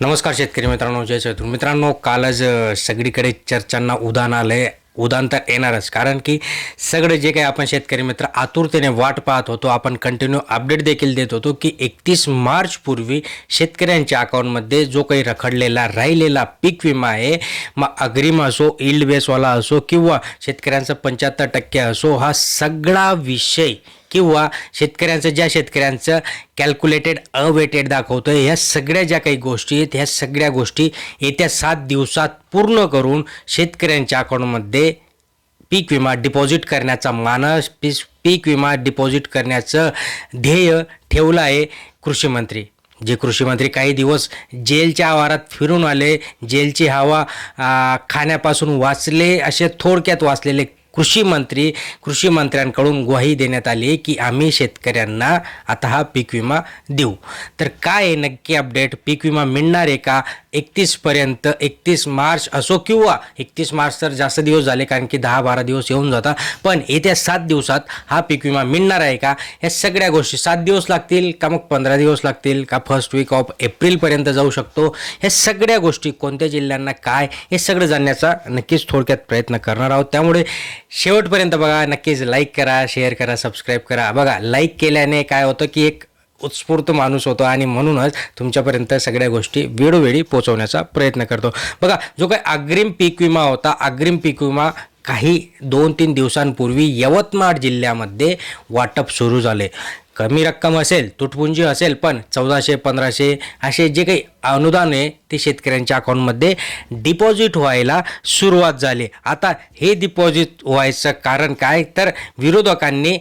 नमस्कार शेतकरी मित्रांनो जय चतुर मित्रांनो कालच सगळीकडे चर्चांना उदान आलंय. उदान तर येणारच कारण की सगळं जे काही आपण शेतकरी मित्र आतुरतेने वाट पाहत होतो आपण कंटिन्यू अपडेट देखील देत होतो की एकतीस मार्चपूर्वी शेतकऱ्यांच्या अकाउंटमध्ये जो काही रखडलेला राहिलेला पीक विमा आहे मग अग्रिम असो इल्ड बेसवाला असो किंवा शेतकऱ्यांचा पंच्याहत्तर टक्के असो हा सगळा विषय किंवा शेतकऱ्यांचं ज्या शेतकऱ्यांचं कॅल्क्युलेटेड अवेटेड दाखवतो आहे ह्या सगळ्या ज्या काही गोष्टी आहेत ह्या सगळ्या गोष्टी येत्या सात दिवसात पूर्ण करून शेतकऱ्यांच्या अकाउंटमध्ये पीक विमा डिपॉझिट करण्याचा मानस पीस पीक विमा डिपॉझिट करण्याचं ध्येय ठेवलं आहे कृषी मंत्री. जे कृषीमंत्री काही दिवस जेलच्या आवारात फिरून आले जेलची हवा खाण्यापासून वाचले असे थोडक्यात वाचलेले कृषी मंत्री कृषी मंत्र्यांकडून ग्वाही देण्यात आली की आम्ही शेतकऱ्यांना आता हा पीक विमा देऊ. तर काय आहे? नक्की अपडेट पीक विमा मिळणार आहे का? एकतीसपर्यंत एकतीस मार्च असो किंवा एकतीस मार्च तर जास्त दिवस झाले कारण की दहा बारा दिवस येऊन जातात. पण येत्या सात दिवसात हा पीक विमा मिळणार आहे का? या सगळ्या गोष्टी सात दिवस लागतील का मग पंधरा दिवस लागतील का फर्स्ट वीक ऑफ एप्रिलपर्यंत जाऊ शकतो? ह्या सगळ्या गोष्टी कोणत्या जिल्ह्यांना काय हे सगळं जाणण्याचा नक्कीच थोडक्यात प्रयत्न करणार आहोत. त्यामुळे शेवटपर्यंत बघा नक्कीच लाईक करा शेअर करा सबस्क्राईब करा. बघा लाईक केल्याने काय होतं की एक उत्स्फूर्त माणूस होतो आणि म्हणूनच तुमच्यापर्यंत सगळ्या गोष्टी वेळोवेळी पोहोचवण्याचा प्रयत्न करतो. बघा जो काही अग्रिम पीक विमा होता अग्रिम पीक विमा काही दोन तीन दिवसांपूर्वी यवतमाळ जिल्ह्यामध्ये वाटप सुरू झाले. कमी रक्कम असेल तुटपुंजी असेल पण चौदाशे पंधराशे असे जे काही अनुदान आहे ते शेतकऱ्यांच्या अकाउंटमध्ये डिपॉझिट व्हायला सुरुवात झाली. आता हे डिपॉझिट व्हायचं कारण काय? तर विरोधकांनी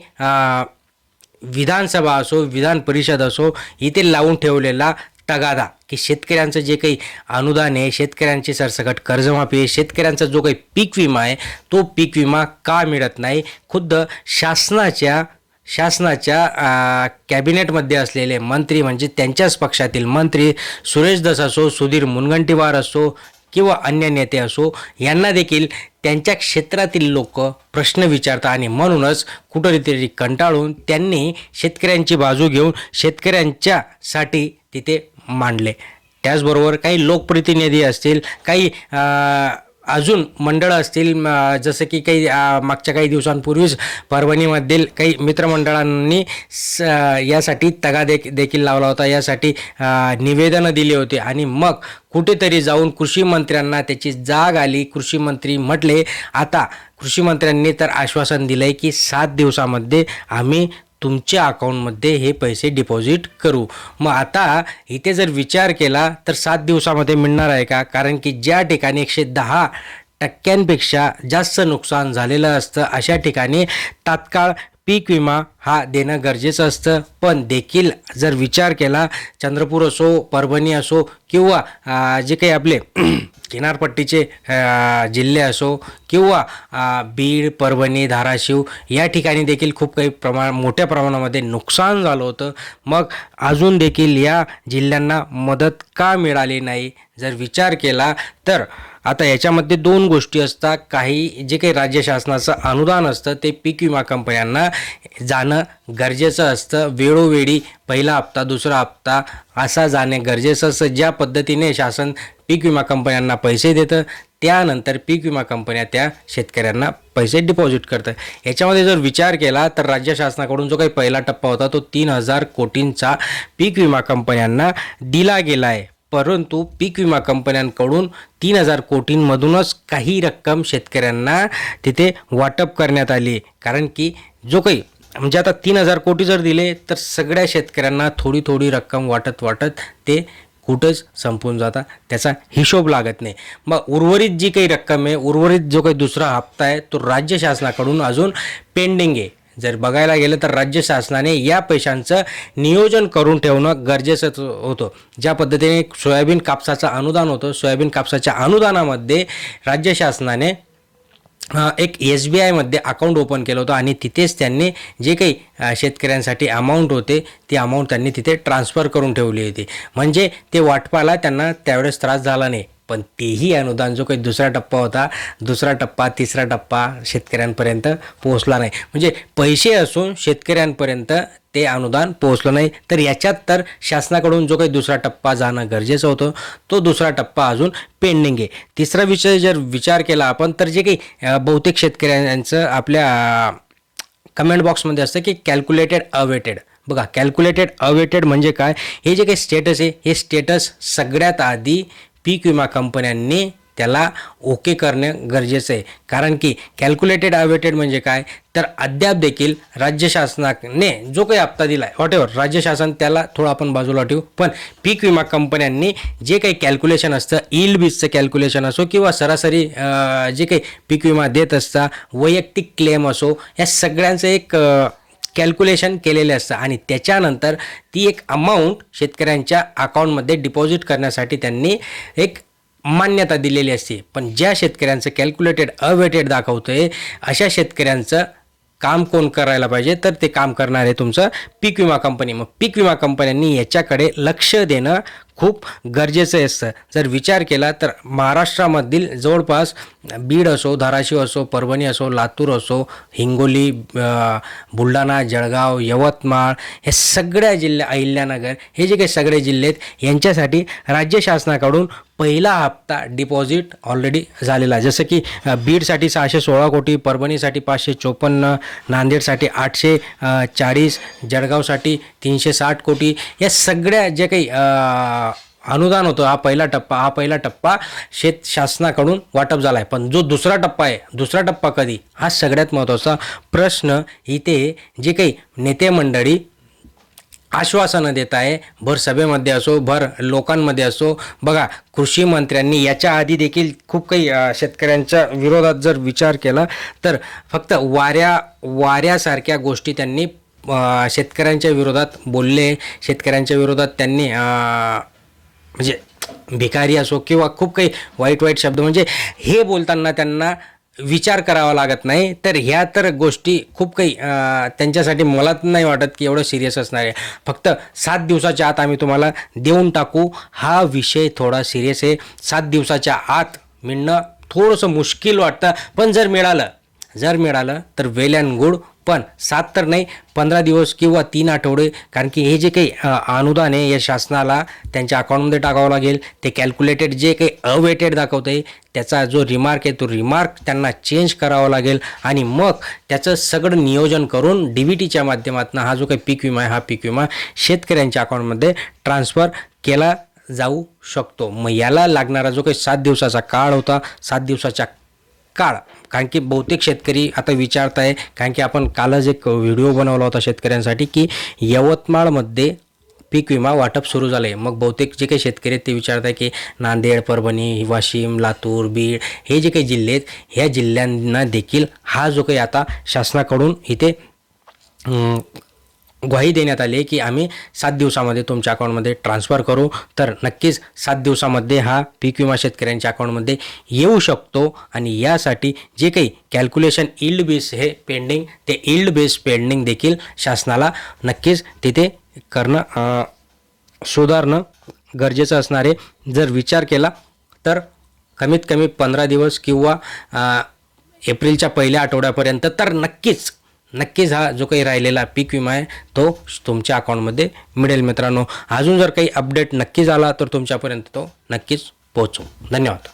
विधानसभा असो विधान परिषद असो इथे लावून ठेवलेला तगादा की शेतकऱ्यांचं जे काही अनुदान आहे शेतकऱ्यांची सरसकट कर्जमाफी आहे शेतकऱ्यांचा जो काही पीक विमा आहे तो पीक विमा का मिळत नाही? खुद्द शासनाच्या शासनाच्या कॅबिनेटमध्ये असलेले मंत्री म्हणजे त्यांच्याच पक्षातील मंत्री सुरेश दस असो सुधीर मुनगंटीवार असो किंवा अन्य नेते असो यांना देखील त्यांच्या क्षेत्रातील लोक प्रश्न विचारतात आणि म्हणूनच कुठंतरी कंटाळून त्यांनी शेतकऱ्यांची बाजू घेऊन शेतकऱ्यांच्यासाठी तिथे मांडले. त्याचबरोबर काही लोकप्रतिनिधी असतील काही अजून मंडळं असतील जसं की काही मागच्या काही दिवसांपूर्वीच परभणीमधील काही मित्रमंडळांनी स यासाठी तगा दे देखील लावला होता. यासाठी निवेदनं दिली होती. आणि मग कुठेतरी जाऊन कृषी मंत्र्यांना त्याची जाग आली. कृषी मंत्री म्हटले आता कृषी मंत्र्यांनी तर आश्वासन दिलं आहे की सात दिवसामध्ये आम्ही तुमच्या अकाउंटमध्ये हे पैसे डिपॉझिट करू. मग आता इथे जर विचार केला तर सात दिवसामध्ये मिळणार आहे का? कारण की ज्या ठिकाणी एकशे दहा टक्क्यांपेक्षा जास्त नुकसान झालेलं असतं अशा ठिकाणी तात्काळ पीक विमा हा देणं गरजेचं असतं. पण देखील जर विचार केला चंद्रपूर असो परभणी असो किंवा जे काही आपले किनारपट्टीचे जिल्हे असो किंवा बीड परभणी धाराशिव या ठिकाणी देखील खूप काही प्रमाण मोठ्या प्रमाणामध्ये नुकसान झालं होतं. मग अजून देखील या जिल्ह्यांना मदत का मिळाली नाही? जर विचार केला तर आता याच्यामध्ये दोन गोष्टी असतात. काही जे काही राज्य शासनाचं अनुदान असतं ते पीक विमा कंपन्यांना जाणं गरजेचं असतं. वेळोवेळी पहिला हप्ता दुसरा हप्ता असा जाणे गरजेचं असतं. ज्या पद्धतीने शासन पीक विमा कंपन्यांना पैसे देतं त्यानंतर पीक विमा कंपन्या त्या शेतकऱ्यांना पैसे डिपॉझिट करतात याच्यामध्ये जर विचार केला तर राज्य शासनाकडून जो काही पहिला टप्पा होता तो तीन हजार कोटींचा पीक विमा कंपन्यांना दिला गेला आहे परंतु पीक विमा कंपन्यांकडून तीन हजार कोटींमधूनच काही रक्कम शेतकऱ्यांना तिथे वाटप करण्यात आली. कारण की जो काही म्हणजे आता तीन हजार कोटी जर दिले तर सगळ्या शेतकऱ्यांना थोडी थोडी रक्कम वाटत वाटत ते कुठंच संपून जातात त्याचा हिशोब लागत नाही. मग उर्वरित जी काही रक्कम आहे उर्वरित जो काही दुसरा हप्ता आहे तो राज्य शासनाकडून अजून पेंडिंग आहे. जर बघायला गेलं तर राज्य शासनाने या पैशांचं नियोजन करून ठेवणं गरजेचं होतं. ज्या पद्धतीने सोयाबीन कापसाचं अनुदान होतं सोयाबीन कापसाच्या अनुदानामध्ये राज्य शासनाने एक एस बी आयमध्ये अकाउंट ओपन केलं होतं आणि तिथेच त्यांनी जे काही शेतकऱ्यांसाठी अमाऊंट होते ती अमाऊंट त्यांनी तिथे ट्रान्सफर करून ठेवली होती. म्हणजे ते वाटपाला त्यांना त्यावेळेस त्रास झाला नाही. पण तेही अनुदान जो काही दुसरा टप्पा होता दुसरा टप्पा तिसरा टप्पा शेतकऱ्यांपर्यंत पोहोचला नाही. म्हणजे पैसे असून शेतकऱ्यांपर्यंत ते अनुदान पोहोचलं नाही. तर याच्यात तर शासनाकडून जो काही दुसरा टप्पा जाणं गरजेचं होतं तो दुसरा टप्पा अजून पेंडिंग आहे. तिसरा विषय जर विचार केला आपण तर जे काही बहुतेक शेतकऱ्यांचं आपल्या कमेंट बॉक्समध्ये असतं की कॅल्क्युलेटेड अवेटेड बघा कॅल्क्युलेटेड अवेटेड म्हणजे काय? हे जे काही स्टेटस आहे हे स्टेटस सगळ्यात आधी पीक विमा कंपन्यांनी त्याला ओके करणे गरजेचं आहे. कारण की कॅल्क्युलेटेड अवेटेड म्हणजे काय? तर अद्याप देखील राज्य शासनाने जो काही हप्ता दिला आहे व्हॉटेवर राज्य शासन त्याला थोडं आपण बाजूला ठेवू. पण पीक विमा कंपन्यांनी जे काही कॅल्क्युलेशन असतं ईल बीजचं कॅल्क्युलेशन असो किंवा सरासरी जे काही पीक विमा देत असता वैयक्तिक क्लेम असो या सगळ्यांचं एक कॅल्क्युलेशन केलेले असतं. आणि त्याच्यानंतर ती एक अमाऊंट शेतकऱ्यांच्या अकाउंटमध्ये डिपॉझिट करण्यासाठी त्यांनी एक मान्यता दिलेली असते. पण ज्या शेतकऱ्यांचं कॅल्क्युलेटेड अवेटेड दाखवतो आहे अशा शेतकऱ्यांचं काम कोण करायला पाहिजे? तर ते काम करणार आहे तुमचं पीक विमा कंपनी मग पीक विमा कंपन्यांनी याच्याकडे लक्ष देणं खूप गरजेचं असतं. जर विचार केला तर महाराष्ट्रामधील जवळपास बीड असो धाराशिव असो परभणी असो लातूर असो हिंगोली बुलढाणा जळगाव यवतमाळ हे सगळ्या जिल्ह्या अहिल्यानगर हे जे काही सगळे जिल्हे आहेत यांच्यासाठी राज्य शासनाकडून पहिला हप्ता डिपॉझिट ऑलरेडी झालेला आहे. जसं की बीडसाठी सहाशे सोळा कोटी परभणीसाठी पाचशे चोपन्न नांदेडसाठी आठशे चाळीस जळगावसाठी तीनशे साठ कोटी या सगळ्या जे काही अनुदान होतं. हा पहिला टप्पा हा पहिला टप्पा शेत शासनाकडून वाटप झाला आहे पण जो दुसरा टप्पा आहे दुसरा टप्पा कधी? हा सगळ्यात महत्त्वाचा प्रश्न इथे जे काही नेते मंडळी आश्वासनं देत आहे भर सभेमध्ये असो भर लोकांमध्ये असो बघा कृषी मंत्र्यांनी याच्या आधी देखील खूप काही शेतकऱ्यांच्या विरोधात जर विचार केला तर फक्त वाऱ्या वाऱ्यासारख्या गोष्टी त्यांनी शेतकऱ्यांच्या विरोधात बोलले शेतकऱ्यांच्या विरोधात त्यांनी म्हणजे भिकारी असो किंवा खूप काही वाईट वाईट शब्द म्हणजे हे बोलताना त्यांना विचार करावा लागत नाही. तर ह्या तर गोष्टी खूप काही त्यांच्यासाठी मला तर नाही वाटत की एवढं सिरियस असणार आहे. फक्त सात दिवसाच्या आत आम्ही तुम्हाला देऊन टाकू. हा विषय थोडा सिरियस आहे. सात दिवसाच्या आत मिळणं थोडंसं मुश्किल वाटतं. पण जर मिळालं जर मिळालं तर वेल अँड गुड. पण सात तर नाही पंधरा दिवस किंवा तीन आठवडे कारण की हे जे काही अनुदान आहे या शासनाला त्यांच्या अकाउंटमध्ये टाकावं लागेल. ते कॅल्क्युलेटेड जे काही अवेटेड दाखवतं आहे त्याचा जो रिमार्क आहे तो रिमार्क त्यांना चेंज करावा लागेल. आणि मग त्याचं सगळं नियोजन करून डी व्ही टीच्या माध्यमातून हा जो काही पीक विमा आहे हा पीक विमा शेतकऱ्यांच्या अकाउंटमध्ये ट्रान्सफर केला जाऊ शकतो. मग याला लागणारा जो काही सात दिवसाचा काळ होता सात दिवसाच्या काळ. कारण की बहुतेक शेतकरी आता विचारत आहे कारण की आपण कालच एक व्हिडिओ बनवला होता शेतकऱ्यांसाठी की यवतमाळमध्ये पीक विमा वाटप सुरू झालं आहे मग बहुतेक जे काही शेतकरी आहेत ते विचारत आहे की नांदेड परभणी वाशिम लातूर बीड हे जे काही जिल्हे आहेत ह्या जिल्ह्यांना देखील हा जो काही आता शासनाकडून इथे ग्वाही देण्यात आली आहे की आम्ही सात दिवसामध्ये तुमच्या अकाउंटमध्ये ट्रान्सफर करू. तर नक्कीच सात दिवसामध्ये हा पीक विमा शेतकऱ्यांच्या अकाउंटमध्ये येऊ शकतो आणि यासाठी जे काही कॅल्क्युलेशन इल्ड बेस हे पेंडिंग ते इल्ड बेस पेंडिंग देखील शासनाला नक्कीच तिथे करणं सुधारणं गरजेचं असणारे जर विचार केला तर कमीत कमी पंधरा दिवस किंवा एप्रिलच्या पहिल्या आठवड्यापर्यंत तर नक्कीच नक्कीच हा जो काही राहिलेला पीक विमा आहे तो तुमच्या अकाउंटमध्ये मिळेल मित्रांनो. अजून जर काही अपडेट नक्की झाला तर तुमच्यापर्यंत तो नक्कीच पोहोचू. धन्यवाद.